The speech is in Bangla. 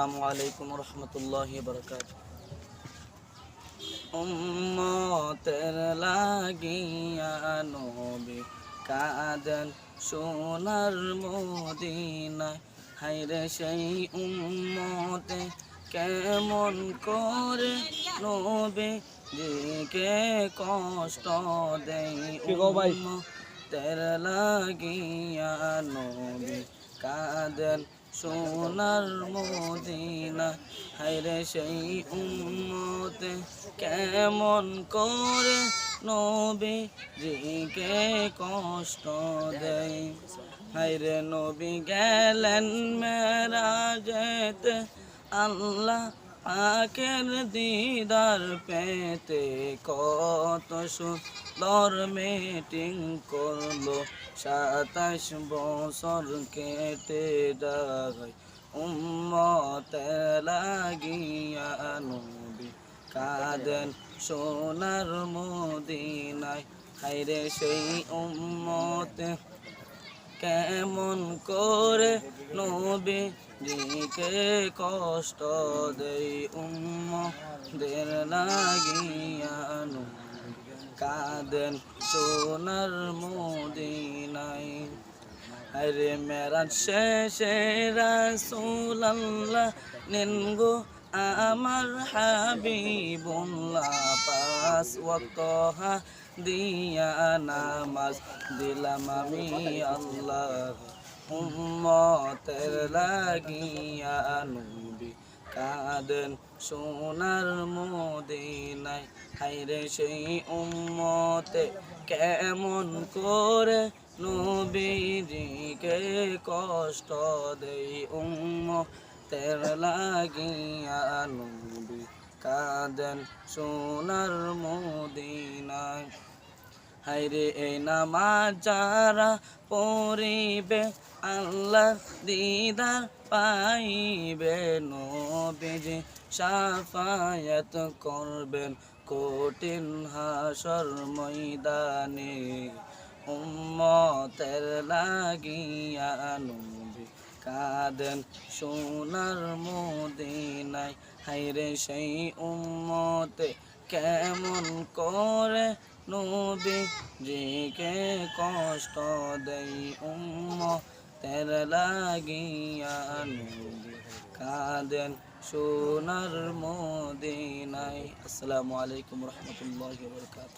আসসালামু আলাইকুম রহমতুল্লাহ বরকাত। উম্মতের লাগিয়া নবী কাদেন সোনার মদিনায়। হাইরে সেই উম্মতে কেমন করে নবী দিকে কষ্ট দেই উম্মতের লাগিয়া নবী কাদেন সোনার মদিনা। হাইরে সেই উম্মতে কেমন করে নবী জিকে কষ্ট দেয়। হাইরে নবী গেলেন মেরা যেতে আল্লাহ পাকের দিদার পেতে কত সুন্দর মিটিং করল। সাতাশ বছর কেটে যায়, উম্মতে লাগিয়া নবী কাঁদেন সোনার মদিনায়। হাইরে সেই উম্মতে কেমন করে নবী দিকে কষ্ট দেই উম্মদের লাগিয়া কাঁদেন সোনার মদিনায়। আরে মেরা শেষে রাসূল আল্লাহ নেন গো আমার হাবিবুল্লাহ পাস ওয়াক্ত দিয়া নামাজ দিলাম আমি আল্লাহ। উম্মতের লাগিয়া নবী কাঁদেন সোনার মদিনায়। হাইরে সেই উম্মতে কেমন করে নবীজিকে কষ্ট দেই উম্ম তের লাগিয়া নবী কাঁদেন সোনার মদিনায়। হাইরে এই নামাজ যারা পড়িবে আল্লাহ দিদার পাইবে, নবীজি সাফায়াত করবেন কঠিন হাসর ময়দানে। উম্মতের লাগিয়া নবী কাঁদেন সোনার মদিনায়। হাইরে সেই উম্মতে কেমন করে নবী জিকে কষ্ট দেই উম্ম তের লাগিয়া নবী কাঁদেন সোনার মদিনায়। আসসালামু আলাইকুম রহমতুল্লাহ বরকাত